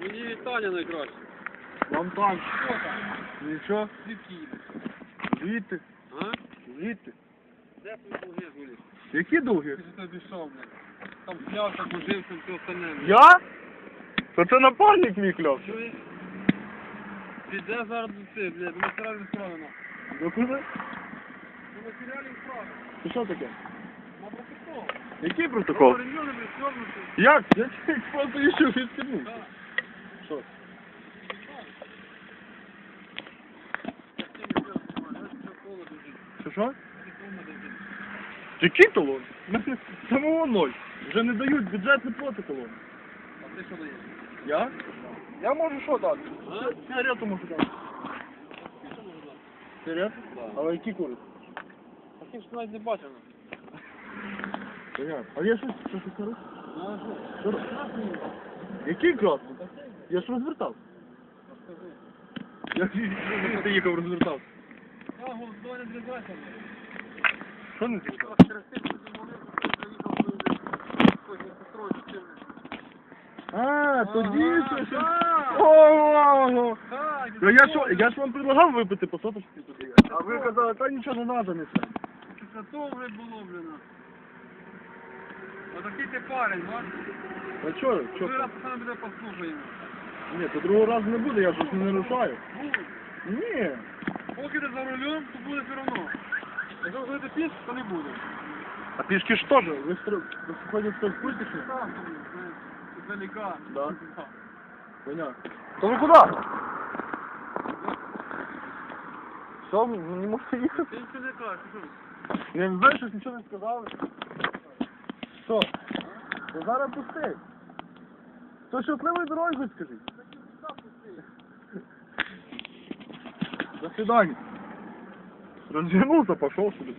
Таня найкраще. Вам там. Що там? Нічого. Звідки? Звідти. А? Звідти. Де твої долги, Гулі? Які довгі? Ти ж ти пішов, блядь. Там клявся, божився, все остальне. Я? То це напарник мій кльов. Чуєш? Піде зараз до цих, блядь, до матеріалів справи на. Ну куди? До матеріалів справи. Це що таке? На протокол. Який протокол? Блядь, сьорнути. Як? Я чуть просто ще відстібнув. Так. Що? Що що? Який талон? Самого ноль. Вже не дають бюджет не проти талону. А ти що даєш? Я? Я можу що дати? Сигарету можу дати. Сигарету? Але які курить? Таких ж навіть не бачив. Понятно. А я щось, щось кажу? Ну? Який красний? Я ж розвертав. Розкажи. Як ти їхав розвертав? Що не дитини. А, тоді це що? Ого! Ну я що, я ж вам предлагав випити по соточці тоді. А ви казали, та нічого не треба, не це. Це то вже було, блін. Отакий ти парень, бачиш? А чого? Чого? раз саме буде послухаємо. Ні, то другого разу не буде, я ж не нарушаю. Буде. Ні. Поки ти за рулем, то буде все одно. Якщо ви ти піш, то не буде. А пішки ж теж, ви ж ви ходите хтось пультичні? Так, це далека. Да. Понятно. То ви куди? Що, не можете їхати? Ти нічого не кажеш, що? Я не знаю, щось нічого не сказали. Що? То зараз пусти. То щасливої дороги хоч скажіть. свидания. Развернулся, пошел сюда.